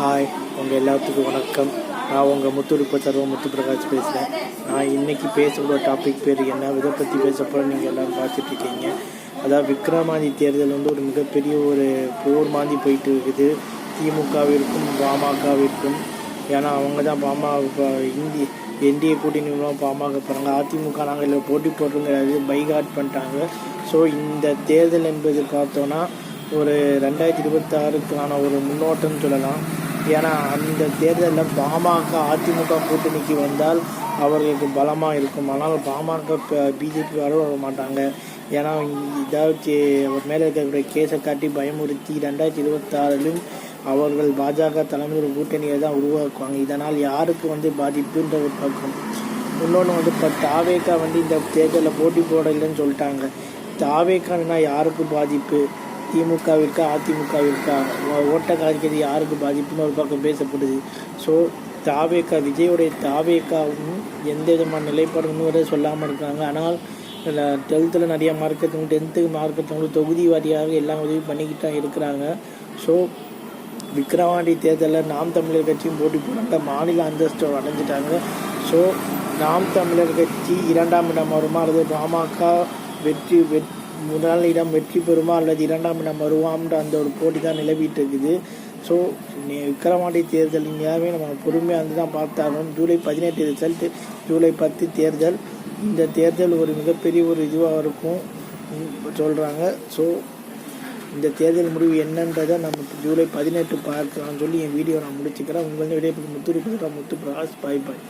Hi உங்கள் எல்லாத்துக்கும் வணக்கம். நான் உங்கள் முத்துருப்ப சர்வம் முத்து பிரகாஷ் பேசுகிறேன் நான் இன்னைக்கு பேசக்கூடிய டாபிக் பேர் என்ன? இதை பற்றி பேசப்போ நீங்கள் எல்லோரும் பார்த்துட்ருக்கீங்க அதாவது விக்ரமாதி தேர்தல் வந்து ஒரு மிகப்பெரிய ஒரு போர் மாதிரி போயிட்டு இருக்குது. திமுகவிற்கும் பாமகவிற்கும். ஏன்னா அவங்க தான் பாமக இப்போ இந்தி என்டிஏ கூட்டணி மூலம் பாமக போகிறாங்க அதிமுக நாங்கள் இதில் போட்டி போட்டுங்கிறது பைகாட் பண்ணிட்டாங்க. ஸோ இந்த தேர்தல் என்பது பார்த்தோன்னா ஒரு ரெண்டாயிரத்தி இருபத்தாறுக்கான ஒரு முன்னோட்டம்னு சொல்லலாம். ஏன்னா அந்த தேர்தலில் பாமக அதிமுக கூட்டணிக்கு வந்தால் அவர்களுக்கு பலமாக இருக்கும். ஆனால் பாமக பிஜேபி வர வர மாட்டாங்க. ஏன்னா இதாவது அவர் மேலே இருக்கக்கூடிய கேஸை காட்டி பயமுறுத்தி ரெண்டாயிரத்தி இருபத்தாறிலும் அவர்கள் பாஜக தலைமையில் ஒரு கூட்டணியை தான் உருவாக்குவாங்க. இதனால் யாருக்கு வந்து பாதிப்புன்ற ஒரு பக்கம். இன்னொன்று வந்து இப்போ தாவேக்கா வந்து இந்த தேர்தலில் போட்டி போடலைன்னு சொல்லிட்டாங்க. தாவேக்கான்னா யாருக்கு பாதிப்பு? திமுகவிற்கா அதிமுகவிற்கா? ஓட்டை கலைக்கிறது யாருக்கு பாதிப்புன்னு ஒரு பக்கம் பேசப்படுது ஸோ தாவேக்கா விஜயோடைய தாவேக்காவும் எந்த விதமான நிலைப்பாடுன்னு வரை சொல்லாமல் இருக்காங்க. ஆனால் டுவெல்த்தில் நிறைய மார்க் எடுத்தவங்க டென்த்துக்கு மார்க் எடுத்தவங்களுக்கு தொகுதி வாரியாக எல்லாம் உதவி பண்ணிக்கிட்டு தான் இருக்கிறாங்க. ஸோ விக்ரவாண்டி தேர்தலில் நாம் தமிழர் கட்சியும் போட்டி போனாங்க மாநில அந்தஸ்து அடைஞ்சிட்டாங்க. ஸோ நாம் தமிழர் கட்சி இரண்டாம் இடம் வருமா? அல்லது பாமக வெற்றி வெற்றி முதல் இடம் வெற்றி பெறுமா அல்லது இரண்டாம் இடம் வருவான்ற அந்த ஒரு போட்டி தான் நிலவிட்டு இருக்குது ஸோ விக்கிரவாண்டி தேர்தல் இந்தியாவே நம்ம பொறுமையாக வந்து தான் பார்த்தாகணும் ஜூலை பதினெட்டு ரிசல்ட்டு ஜூலை பத்து தேர்தல் இந்த தேர்தல் ஒரு மிகப்பெரிய ஒரு இதுவாக இருக்கும் சொல்கிறாங்க ஸோ இந்த தேர்தல் முடிவு என்னன்றதை நம்ம ஜூலை பதினெட்டு பார்க்கலாம்னு சொல்லி என் வீடியோ நான் முடிச்சுக்கிறேன் உங்களுடைய விடைபெற்று முத்து முத்து பிரகாஷ் பாய் பாய்